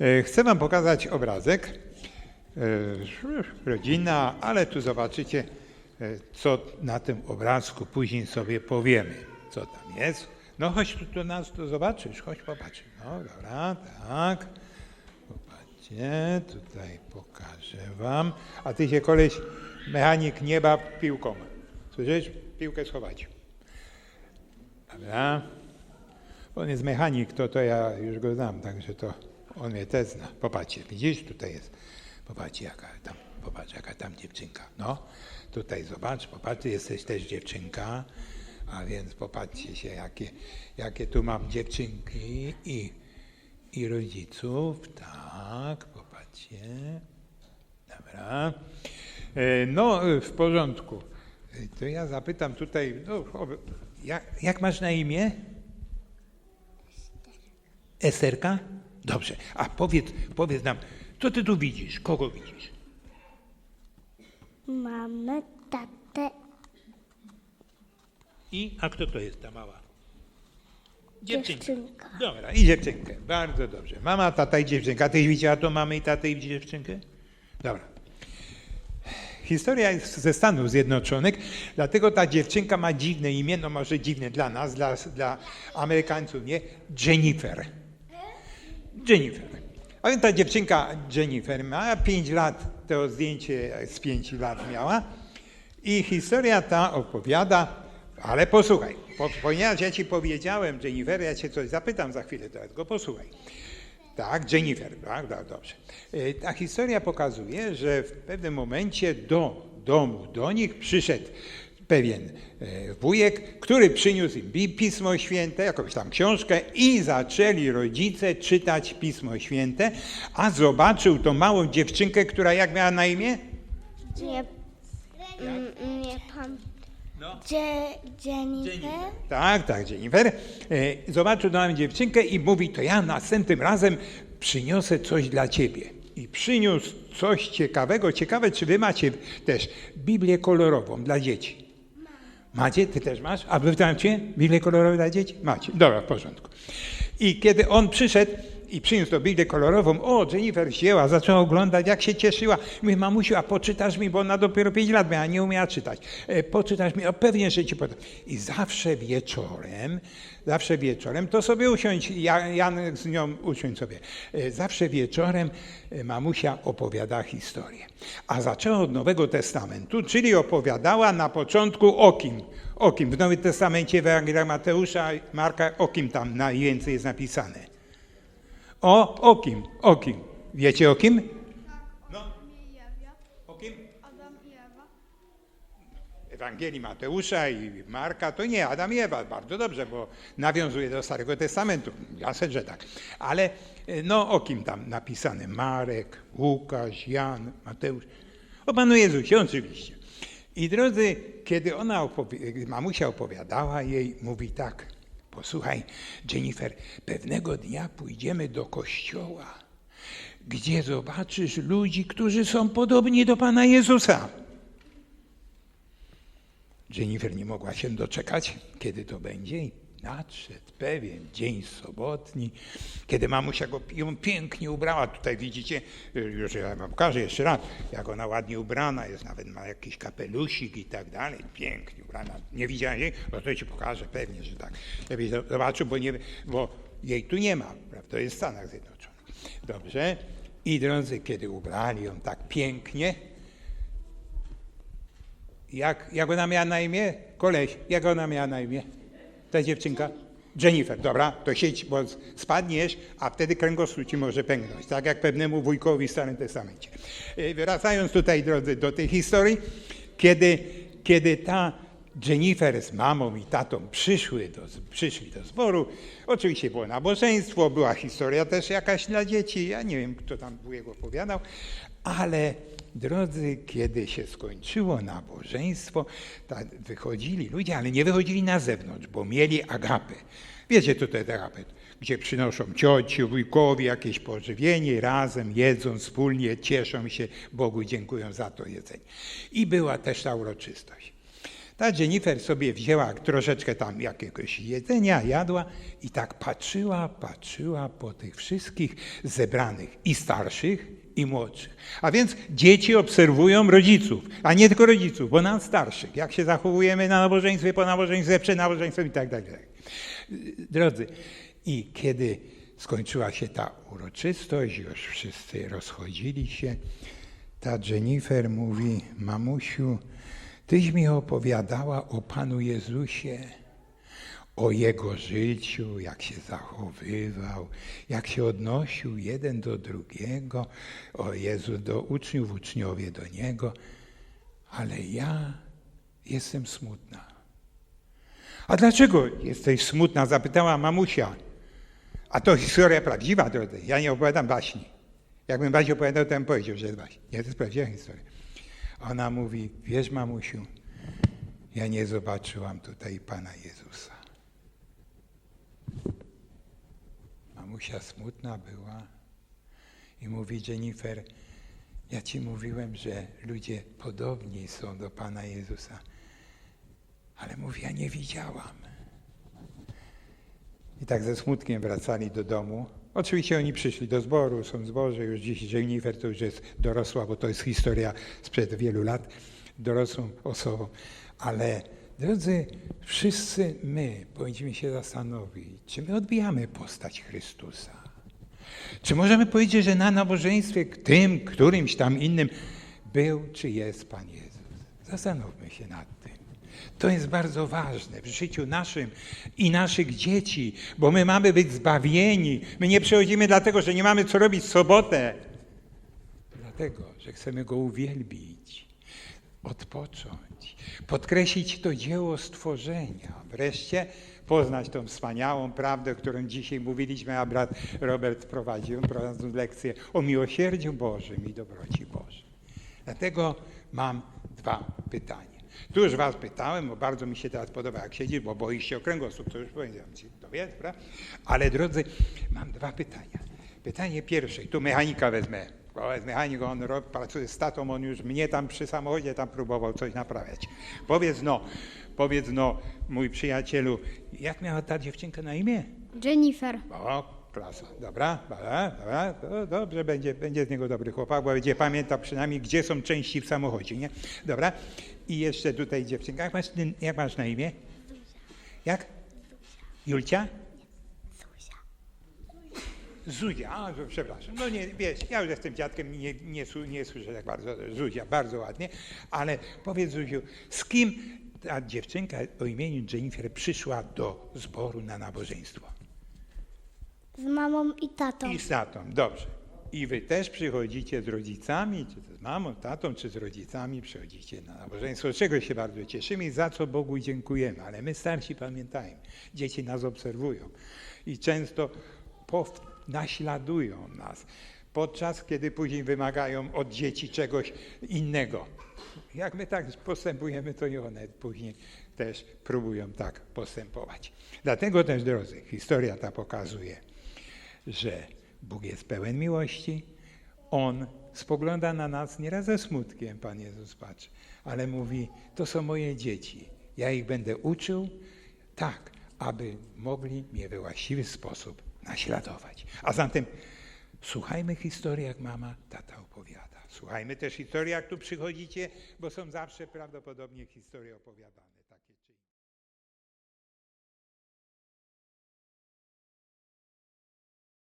E, Chcę Wam pokazać obrazek. E, Rodzina, ale tu zobaczycie, e, co na tym obrazku później sobie powiemy, co tam jest. No chodź tu do nas, to zobaczysz, chodź popatrz. No dobra, tak. Popatrzcie, tutaj pokażę Wam. A Ty się koleś, mechanik nieba piłką. Słyszysz? Piłkę schować. Dobra. On jest mechanik, to, to ja już go znam, także to on mnie też zna. Popatrzcie, widzisz, tutaj jest, popatrzcie jaka tam, popatrz jaka tam dziewczynka. No, tutaj zobacz, popatrz, jesteś też dziewczynka, a więc popatrzcie się, jakie, jakie tu mam dziewczynki i, i rodziców, tak, popatrzcie. Dobra. E, No, e, w porządku. E, To ja zapytam tutaj, no, jak, jak masz na imię? Esterka? Dobrze. A powiedz, powiedz nam, co ty tu widzisz? Kogo widzisz? Mamę, tatę, I, a kto to jest ta mała? dziewczynka. Dobra, i dziewczynkę. Bardzo dobrze. Mama, tata i dziewczynka. Tyś widziała to mamy i tatę i dziewczynkę? Dobra. Historia jest ze Stanów Zjednoczonych, dlatego ta dziewczynka ma dziwne imię, no może dziwne dla nas, dla, dla Amerykańców nie, Jennifer. Jennifer. A więc ta dziewczynka Jennifer ma 5 lat, to zdjęcie z 5 lat miała i historia ta opowiada, ale posłuchaj, po, ponieważ ja ci powiedziałem Jennifer, ja cię coś zapytam za chwilę, teraz go posłuchaj. Tak, Jennifer, tak, tak, dobrze. E, Ta historia pokazuje, że w pewnym momencie do domu, do nich przyszedł pewien e, wujek, który przyniósł im Pismo Święte, jakąś tam książkę i zaczęli rodzice czytać Pismo Święte, a zobaczył tą małą dziewczynkę, która jak miała na imię? Nie, mm, nie pan. No. Dzie, Jennifer. Tak, tak, Jennifer. E, Zobaczył tą dziewczynkę i mówi, to ja następnym razem przyniosę coś dla ciebie. I przyniósł coś ciekawego. Ciekawe, czy wy macie też Biblię kolorową dla dzieci. Macie? Ty też masz? A wy macie Biblię kolorową dla dzieci? Macie. Dobra, w porządku. I kiedy on przyszedł i przyniósł tą Biblię kolorową, o, Jennifer wzięła, zaczęła oglądać, jak się cieszyła. Mówi, mamusiu, a poczytasz mi, bo ona dopiero 5 lat miała, nie umiała czytać. E, poczytasz mi, o, pewnie, że ci podam. I zawsze wieczorem, zawsze wieczorem, to sobie usiądź, Ja- Janek z nią usiądź sobie. E, Zawsze wieczorem e, mamusia opowiada historię. A zaczęła od Nowego Testamentu, czyli opowiadała na początku o kim? O kim? W Nowym Testamencie w Ewangelii Mateusza, Marka, o kim tam najwięcej jest napisane? O, o kim? O kim? Wiecie o kim? No. O kim? Adam i Ewa. Ewangelii Mateusza i Marka to nie Adam i Ewa, bardzo dobrze, bo nawiązuje do Starego Testamentu. Jasne, że tak. Ale e, no o kim tam napisane? Marek, Łukasz, Jan, Mateusz. O Panu Jezusie, oczywiście. I drodzy, kiedy ona opowi- mamusia opowiadała jej, mówi tak, posłuchaj Jennifer, pewnego dnia pójdziemy do kościoła, gdzie zobaczysz ludzi, którzy są podobni do Pana Jezusa. Jennifer nie mogła się doczekać, kiedy to będzie. Nadszedł pewien dzień sobotni, kiedy mamusia go ją pięknie ubrała. Tutaj widzicie, już ja wam pokażę jeszcze raz, jak ona ładnie ubrana jest, nawet ma jakiś kapelusik i tak dalej. Pięknie ubrana. Nie widziałeś jej? No to ci pokażę, pewnie, że tak. Lepiej zobaczył, bo, nie, bo jej tu nie ma, prawda? Jest w Stanach Zjednoczonych. Dobrze. I drodzy, kiedy ubrali ją tak pięknie, jak, jak ona miała na imię? Koleś, jak ona miała na imię? Ta dziewczynka? Jennifer, dobra, to siedź, bo spadniesz, a wtedy kręgosłup ci może pęknąć, tak jak pewnemu wujkowi w Starym Testamencie. E, Wracając tutaj, drodzy, do tej historii, kiedy, kiedy ta Jennifer z mamą i tatą przyszły do, przyszli do zboru, oczywiście było nabożeństwo, była historia też jakaś dla dzieci, ja nie wiem, kto tam wujek opowiadał, ale drodzy, kiedy się skończyło nabożeństwo, wychodzili ludzie, ale nie wychodzili na zewnątrz, bo mieli agapę. Wiecie, co to? Gdzie przynoszą cioci, wujkowi jakieś pożywienie, razem jedzą wspólnie, cieszą się, Bogu dziękują za to jedzenie. I była też ta uroczystość. Ta Jennifer sobie wzięła troszeczkę tam jakiegoś jedzenia, jadła i tak patrzyła, patrzyła po tych wszystkich zebranych i starszych, i młodszych. A więc dzieci obserwują rodziców, a nie tylko rodziców, bo nas starszych, jak się zachowujemy na nabożeństwie, po nabożeństwie, przed nabożeństwem i tak dalej. Drodzy, i kiedy skończyła się ta uroczystość, już wszyscy rozchodzili się, ta Jennifer mówi, mamusiu, tyś mi opowiadała o Panu Jezusie, o Jego życiu, jak się zachowywał, jak się odnosił jeden do drugiego, o Jezu do uczniów, uczniowie do Niego, ale ja jestem smutna. A dlaczego jesteś smutna? Zapytała mamusia. A to historia prawdziwa, drodzy. Ja nie opowiadam baśni. Jakbym baśni opowiadał, to bym powiedział, że jest baśń. Nie, to jest prawdziwa historia. Ona mówi, wiesz mamusiu, ja nie zobaczyłam tutaj Pana Jezusa. Mamusia smutna była i mówi Jennifer, ja ci mówiłem, że ludzie podobni są do Pana Jezusa, ale mówi, ja nie widziałam. I tak ze smutkiem wracali do domu. Oczywiście oni przyszli do zboru, są zborze, już dziś Jennifer to już jest dorosła, bo to jest historia sprzed wielu lat, dorosłą osobą. Ale drodzy, wszyscy my powinniśmy się zastanowić, czy my odbijamy postać Chrystusa. Czy możemy powiedzieć, że na nabożeństwie tym, którymś tam innym był czy jest Pan Jezus? Zastanówmy się nad tym. To jest bardzo ważne w życiu naszym i naszych dzieci, bo my mamy być zbawieni. My nie przychodzimy dlatego, że nie mamy co robić w sobotę. Dlatego, że chcemy Go uwielbić, odpocząć, podkreślić to dzieło stworzenia. Wreszcie poznać tą wspaniałą prawdę, którą dzisiaj mówiliśmy, a brat Robert prowadził, prowadząc lekcję o miłosierdziu Bożym i dobroci Bożej. Dlatego mam dwa pytania. Tu już was pytałem, bo bardzo mi się teraz podoba, jak siedzisz, bo boisz się o kręgosłup, to już powiedziałem ci, to wiesz, prawda? Ale drodzy, mam dwa pytania. Pytanie pierwsze, tu mechanika wezmę, bo jest mechanik, on ro- pracuje z tatą, on już mnie tam przy samochodzie tam próbował coś naprawiać. Powiedz no, powiedz no, mój przyjacielu, jak miała ta dziewczynka na imię? Jennifer. O, klasa, dobra, dobra, dobra, to dobrze, będzie, będzie z niego dobry chłopak, bo będzie pamiętał przynajmniej, gdzie są części w samochodzie, nie? Dobra, i jeszcze tutaj dziewczynka, jak masz, jak masz na imię? Jak? Julcia? Zuzia, a, to przepraszam, no nie, wiesz, ja już jestem dziadkiem, nie, nie, nie słyszę tak bardzo, Zuzia, bardzo ładnie, ale powiedz Zuziu, z kim ta dziewczynka o imieniu Jennifer przyszła do zboru na nabożeństwo? Z mamą i tatą. I z tatą, dobrze. I wy też przychodzicie z rodzicami, czy z mamą, tatą, czy z rodzicami, przychodzicie na nabożeństwo, czego się bardzo cieszymy i za co Bogu dziękujemy. Ale my starsi pamiętajmy, dzieci nas obserwują i często naśladują nas, podczas kiedy później wymagają od dzieci czegoś innego. Jak my tak postępujemy, to i one później też próbują tak postępować. Dlatego też, drodzy, historia ta pokazuje, że Bóg jest pełen miłości. On spogląda na nas nieraz ze smutkiem, Pan Jezus patrzy, ale mówi, to są moje dzieci. Ja ich będę uczył tak, aby mogli mnie we właściwy sposób naśladować. A zatem słuchajmy historii, jak mama, tata opowiada. Słuchajmy też historii, jak tu przychodzicie, bo są zawsze prawdopodobnie historie opowiadane.